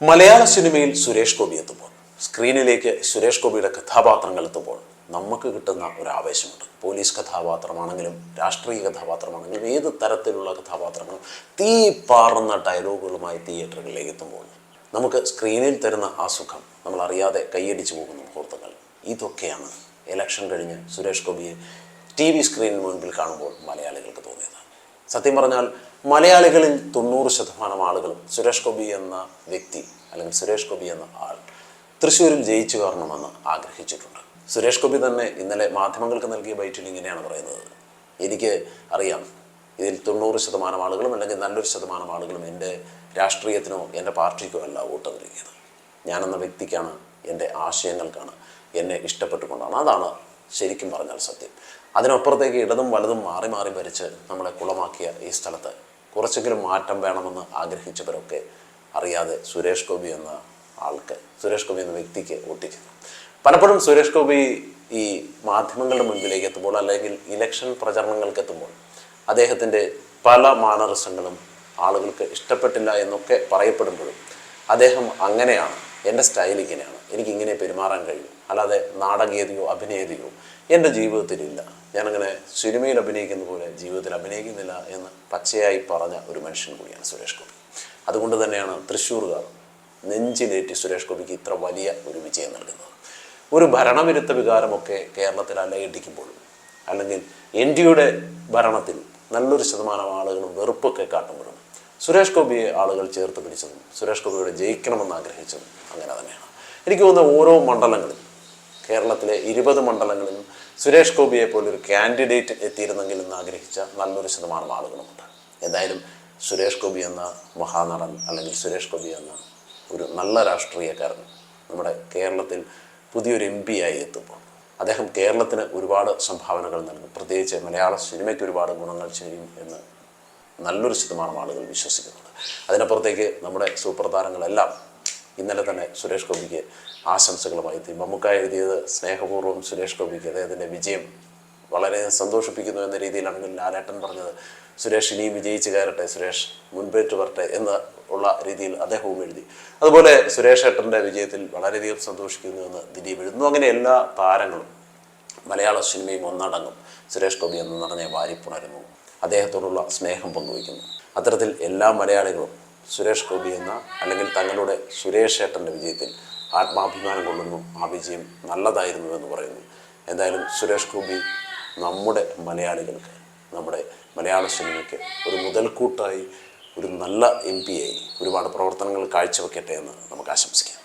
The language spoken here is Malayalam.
മലയാള സിനിമയിൽ സുരേഷ് ഗോപി എത്തുമ്പോൾ സ്ക്രീനിലേക്ക് സുരേഷ് ഗോപിയുടെ കഥാപാത്രങ്ങൾ എത്തുമ്പോൾ നമുക്ക് കിട്ടുന്ന ഒരു ആവേശമുണ്ട്. പോലീസ് കഥാപാത്രമാണെങ്കിലും രാഷ്ട്രീയ കഥാപാത്രമാണെങ്കിലും ഏത് തരത്തിലുള്ള കഥാപാത്രങ്ങളും തീ പാറുന്ന ഡയലോഗുകളുമായി തിയേറ്ററുകളിലേക്ക് എത്തുമ്പോൾ നമുക്ക് സ്ക്രീനിൽ തരുന്ന ആ സുഖം നമ്മൾ അറിയാതെ കൈയടിച്ചു പോകുന്ന മുഹൂർത്തങ്ങൾ ഇതൊക്കെയാണ് ഇലക്ഷൻ കഴിഞ്ഞ് സുരേഷ് ഗോപിയെ ടി വി സ്ക്രീനിന് മുൻപിൽ കാണുമ്പോൾ മലയാളികൾക്ക് തോന്നിയത്. സത്യം പറഞ്ഞാൽ മലയാളികളിൽ തൊണ്ണൂറ് ശതമാനം ആളുകളും സുരേഷ് ഗോപി എന്ന വ്യക്തി അല്ലെങ്കിൽ സുരേഷ് ഗോപി എന്ന ആൾ തൃശ്ശൂരിൽ ജയിച്ചു കയറണമെന്ന് ആഗ്രഹിച്ചിട്ടുണ്ട്. സുരേഷ് ഗോപി തന്നെ ഇന്നലെ മാധ്യമങ്ങൾക്ക് നൽകിയ ബൈറ്റിൽ ഇങ്ങനെയാണ് പറയുന്നത്. എനിക്ക് അറിയാം. ഇതിൽ തൊണ്ണൂറ് ശതമാനം ആളുകളും അല്ലെങ്കിൽ നല്ലൊരു ശതമാനം ആളുകളും എന്റെ രാഷ്ട്രീയത്തിനോ എന്റെ പാർട്ടിക്കോ അല്ല വോട്ട് നൽകിയത്. ഞാനെന്ന വ്യക്തിക്കാണ് എന്റെ ആശയങ്ങൾക്കാണ് എന്നെ ഇഷ്ടപ്പെട്ടുകൊണ്ടാണ്. അതാണ് ശരിക്കും പറഞ്ഞാൽ സത്യം. അതിനപ്പുറത്തേക്ക് ഇടതും വലതും മാറി മാറി ഭരിച്ച് നമ്മളെ കുളമാക്കിയ ഈ സ്ഥലത്ത് കുറച്ചെങ്കിലും മാറ്റം വേണമെന്ന് ആഗ്രഹിച്ചവരൊക്കെ അറിയാതെ സുരേഷ് ഗോപി എന്ന ആൾക്ക് സുരേഷ് ഗോപി എന്ന വ്യക്തിക്ക് ഒട്ടിക്കുന്നു. പലപ്പോഴും സുരേഷ് ഗോപി ഈ മാധ്യമങ്ങളുടെ മുൻപിലേക്ക് എത്തുമ്പോൾ അല്ലെങ്കിൽ ഇലക്ഷൻ പ്രചരണങ്ങൾക്ക് എത്തുമ്പോൾ അദ്ദേഹത്തിന്റെ പല മാനറിസങ്ങളും ആളുകൾക്ക് ഇഷ്ടപ്പെട്ടില്ല എന്നൊക്കെ പറയപ്പെടുമ്പോഴും അദ്ദേഹം അങ്ങനെയാണ് എന്റെ സ്റ്റൈൽ ഇങ്ങനെയാണ് എനിക്ക് ഇങ്ങനെ പെരുമാറാൻ കഴിയും. അല്ലാതെ നാടകീയതയോ അഭിനേതയോ എന്റെ ജീവിതത്തിലില്ല. ഞാനങ്ങനെ സിനിമയിൽ അഭിനയിക്കുന്ന പോലെ ജീവിതത്തിൽ അഭിനയിക്കുന്നില്ല എന്ന് പച്ചയായി പറഞ്ഞ ഒരു മനുഷ്യൻ കൂടിയാണ് സുരേഷ് ഗോപി. അതുകൊണ്ട് തന്നെയാണ് തൃശ്ശൂർകാർ നെഞ്ചിലേറ്റി സുരേഷ് ഗോപിക്ക് ഇത്ര വലിയ ഒരു വിജയം നൽകുന്നത്. ഒരു ഭരണവിരുദ്ധ വികാരമൊക്കെ കേരളത്തിൽ അലയിട്ടിക്കുമ്പോഴും അല്ലെങ്കിൽ എൻ ഡിയുടെ ഭരണത്തിൽ നല്ലൊരു ശതമാനം ആളുകളും വെറുപ്പൊക്കെ കാട്ടുമ്പോഴും സുരേഷ് ഗോപിയെ ആളുകൾ ചേർത്ത് പിടിച്ചതും സുരേഷ് ഗോപിയുടെ ജയിക്കണമെന്ന് ആഗ്രഹിച്ചതും അങ്ങനെ തന്നെയാണ്. എനിക്ക് തോന്നുന്ന ഓരോ മണ്ഡലങ്ങളിൽ കേരളത്തിലെ ഇരുപത് മണ്ഡലങ്ങളിലും സുരേഷ് ഗോപിയെ പോലൊരു കാൻഡിഡേറ്റ് എത്തിയിരുന്നെങ്കിൽ എന്ന് ആഗ്രഹിച്ച നല്ലൊരു ശതമാനം ആളുകളുമുണ്ട്. എന്തായാലും സുരേഷ് ഗോപി എന്ന മഹാനടൻ അല്ലെങ്കിൽ സുരേഷ് ഗോപി എന്ന ഒരു നല്ല രാഷ്ട്രീയക്കാരൻ നമ്മുടെ കേരളത്തിൽ പുതിയൊരു എം പി ആയി എത്തുമ്പോൾ അദ്ദേഹം കേരളത്തിന് ഒരുപാട് സംഭാവനകൾ നൽകും. പ്രത്യേകിച്ച് മലയാള സിനിമയ്ക്ക് ഒരുപാട് ഗുണങ്ങൾ ചെയ്യും എന്ന് നല്ലൊരു ശതമാനം ആളുകൾ വിശ്വസിക്കുന്നുണ്ട്. അതിനപ്പുറത്തേക്ക് നമ്മുടെ സൂപ്പർ താരങ്ങളെല്ലാം ഇന്നലെ തന്നെ സുരേഷ് ഗോപിക്ക് ആശംസകളുമായി എത്തി. മമ്മൂക്ക എഴുതിയത് സ്നേഹപൂർവം സുരേഷ് ഗോപിക്ക് അദ്ദേഹത്തിന്റെ വിജയം വളരെ സന്തോഷിപ്പിക്കുന്നു എന്ന രീതിയിലാണെങ്കിൽ ലാലേട്ടൻ പറഞ്ഞത്. സുരേഷ് ഇനിയും വിജയിച്ച് കയറട്ടെ സുരേഷ് മുൻപേറ്റ് വരട്ടെ എന്ന് ഉള്ള രീതിയിൽ അദ്ദേഹവും എഴുതി. അതുപോലെ സുരേഷ് ഏട്ടന്റെ വിജയത്തിൽ വളരെയധികം സന്തോഷിക്കുന്നു എന്ന് ദിലീപ് എഴുതുന്നു. അങ്ങനെ എല്ലാ താരങ്ങളും മലയാള സിനിമയും ഒന്നടങ്കം സുരേഷ് ഗോപി എന്ന് നിറഞ്ഞ വാരിപ്പുണരുന്നു. അദ്ദേഹത്തോടുള്ള സ്നേഹം പങ്കുവയ്ക്കുന്നു. അത്തരത്തിൽ എല്ലാ മലയാളികളും സുരേഷ് ഗോപി എന്ന അല്ലെങ്കിൽ തങ്ങളുടെ സുരേഷ് ഏട്ടന്റെ വിജയത്തിൽ ആത്മാഭിമാനം കൊള്ളുന്നു ആ വിജയം നല്ലതായിരുന്നു എന്ന് പറയുന്നു. എന്തായാലും സുരേഷ് ഗോപി നമ്മുടെ മലയാളികൾക്ക് നമ്മുടെ മലയാള സിനിമയ്ക്ക് ഒരു മുതൽക്കൂട്ടായി ഒരു നല്ല എം ആയി ഒരുപാട് പ്രവർത്തനങ്ങൾ കാഴ്ചവെക്കട്ടെ എന്ന് നമുക്ക് ആശംസിക്കാം.